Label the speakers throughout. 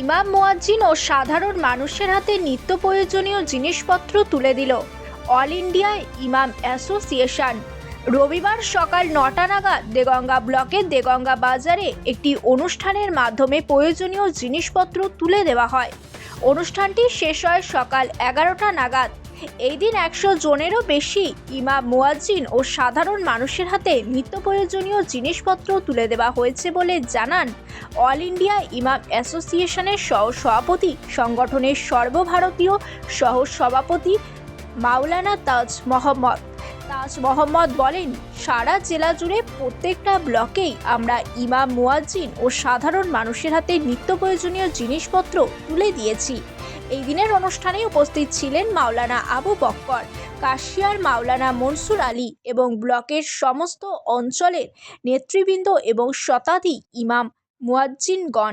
Speaker 1: ইমাম মোয়াজ্জিন ও সাধারণ মানুষের হাতে নিত্য প্রয়োজনীয় জিনিসপত্র তুলে দিল। All India Imam Association. রবিবার সকাল নটা নাগাদ দেগঙ্গা ব্লকের দেগঙ্গা বাজারে একটি অনুষ্ঠানের মাধ্যমে প্রয়োজনীয় জিনিসপত্র তুলে দেওয়া হয়। অনুষ্ঠানটি শেষ হয় সকাল এগারোটা নাগাদ। এই দিন একশো জনেরও বেশি ইমাম, মুয়াজ্জিন ও সাধারণ মানুষের হাতে নিত্য প্রয়োজনীয় জিনিসপত্র তুলে দেওয়া হয়েছে বলে জানান অল ইন্ডিয়া ইমাম অ্যাসোসিয়েশনের সহ সভাপতি সংগঠনের সর্বভারতীয় সহ সভাপতি মাওলানা তাজ মোহাম্মদ। তাজ মোহাম্মদ বলেন, সারা জেলা জুড়ে প্রত্যেকটা ব্লকেই আমরা ইমাম, মুয়াজ্জিন ও সাধারণ মানুষের হাতে নিত্য প্রয়োজনীয় জিনিসপত্র তুলে দিয়েছি। এই দিনের অনুষ্ঠানে উপস্থিত ছিলেন মাওলানা আবু বক্কর, কাশিয়ার মাওলানা মনসুর আলী এবং ব্লকের সমস্ত অঞ্চলের নেতৃবৃন্দ এবং শতাধিক ইমাম, মুয়াজ্জিনগণ।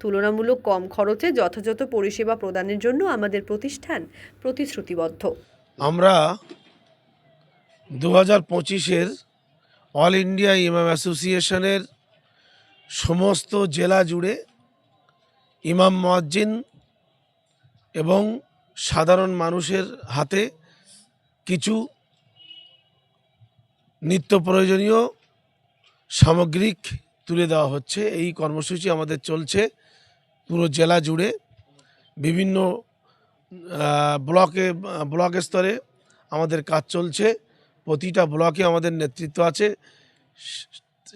Speaker 2: তুলনামূলক কম খরচে যথাযথ পরিষেবা প্রদানের জন্য আমাদের প্রতিষ্ঠান প্রতিশ্রুতিবদ্ধ।
Speaker 3: আমরা দু হাজার পঁচিশের অল ইন্ডিয়া ইমাম অ্যাসোসিয়েশনের সমস্ত জেলা জুড়ে ইমাম মুয়াজ্জিন এবং সাধারণ মানুষের হাতে কিছু নিত্য প্রয়োজনীয় সামগ্রিক তুলে দেওয়া হচ্ছে। এই কর্মসূচি আমাদের চলছে। পুরো জেলা জুড়ে বিভিন্ন ব্লকে ব্লক স্তরে আমাদের কাজ চলছে। প্রতিটা ব্লকে আমাদের নেতৃত্ব আছে।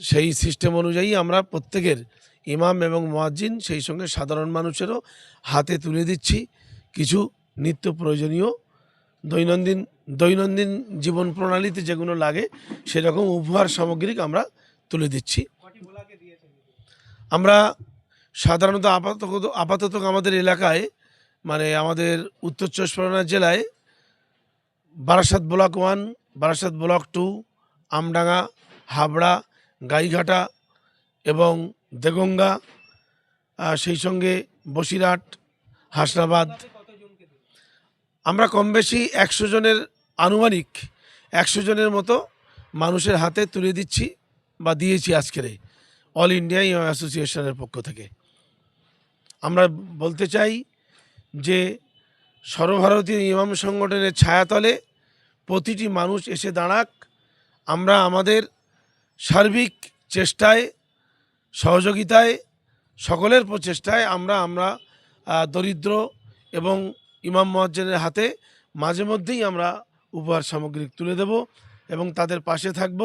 Speaker 3: সেই সিস্টেম অনুযায়ী আমরা প্রত্যেকের ইমাম এবং মোয়াজ্জিন, সেই সঙ্গে সাধারণ মানুষেরও হাতে তুলে দিচ্ছি। কিছু নিত্য প্রয়োজনীয় দৈনন্দিন দৈনন্দিন জীবন প্রণালীতে যেগুলো লাগে, সেরকম উপহার সামগ্রিক আমরা তুলে দিচ্ছি। আমরা সাধারণত আপাতত আপাতত আমাদের এলাকায় মানে আমাদের উত্তর চব্বিশ পরগনা জেলায় Barasat block one, Barasat block two, Amdanga, Habra, Gaighata এবং দেগঙ্গা সেই সঙ্গে বসিরহাট, হাসনাবাদ। আমরা কম বেশি একশো জনের আনুমানিক, একশো জনের মতো মানুষের হাতে তুলে দিচ্ছি বা দিয়েছি আজকের অল ইন্ডিয়া ইমাম অ্যাসোসিয়েশনের পক্ষ থেকে। আমরা বলতে চাই যে সর্বভারতীয় ইমাম সংগঠনের ছায়াতলে প্রতিটি মানুষ এসে দাঁড়াক। আমরা আমাদের সার্বিক চেষ্টায়, সহযোগিতায়, সকলের প্রচেষ্টায় আমরা আমরা দরিদ্র এবং ইমাম মহাজ্জেনের হাতে মাঝে মধ্যেই আমরা উপহার সামগ্রী তুলে দেব এবং তাদের পাশে থাকব।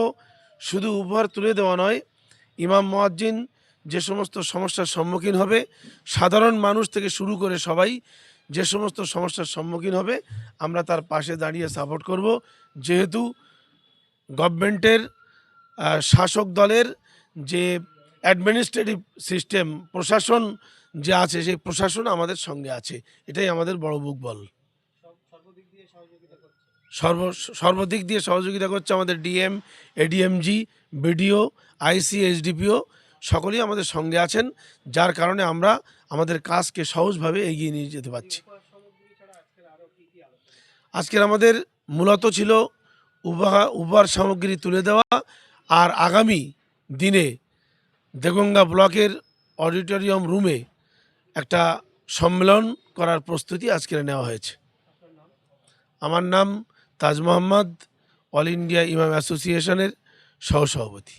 Speaker 3: শুধু উপহার তুলে দেওয়া নয়, ইমাম মোয়াজ্জিন যে সমস্ত সমস্যার সম্মুখীন হবে, সাধারণ মানুষ থেকে শুরু করে সবাই যে সমস্ত সমস্যার সম্মুখীন হবে, আমরা তার পাশে দাঁড়িয়ে সাপোর্ট করব। যেহেতু গভর্নমেন্টের শাসক দলের যে অ্যাডমিনিস্ট্রেটিভ সিস্টেম প্রশাসন যে আছে, সেই প্রশাসন আমাদের সঙ্গে আছে। এটাই আমাদের বড় বুক বল। সর্ব, সর্বদিক দিয়ে সহযোগিতা করছে আমাদের ডিএম এডিএমজি বিডিও আইসি এসডিপিও সকলেই আমাদের সঙ্গে আছেন, যার কারণে আমরা আমাদের কাজকে সহজভাবে এগিয়ে নিয়ে যেতে পারছি। আজকের আমাদের মূলত ছিল উপহার সামগ্রী তুলে দেওয়া আর আগামী দিনে দেগঙ্গা ব্লকের অডিটোরিয়াম রুমে একটা সম্মেলন করার প্রস্তুতি আজকের নেওয়া হয়েছে। আমার নাম তাজ মোহাম্মদ, অল ইন্ডিয়া ইমাম অ্যাসোসিয়েশনের সহসভাপতি।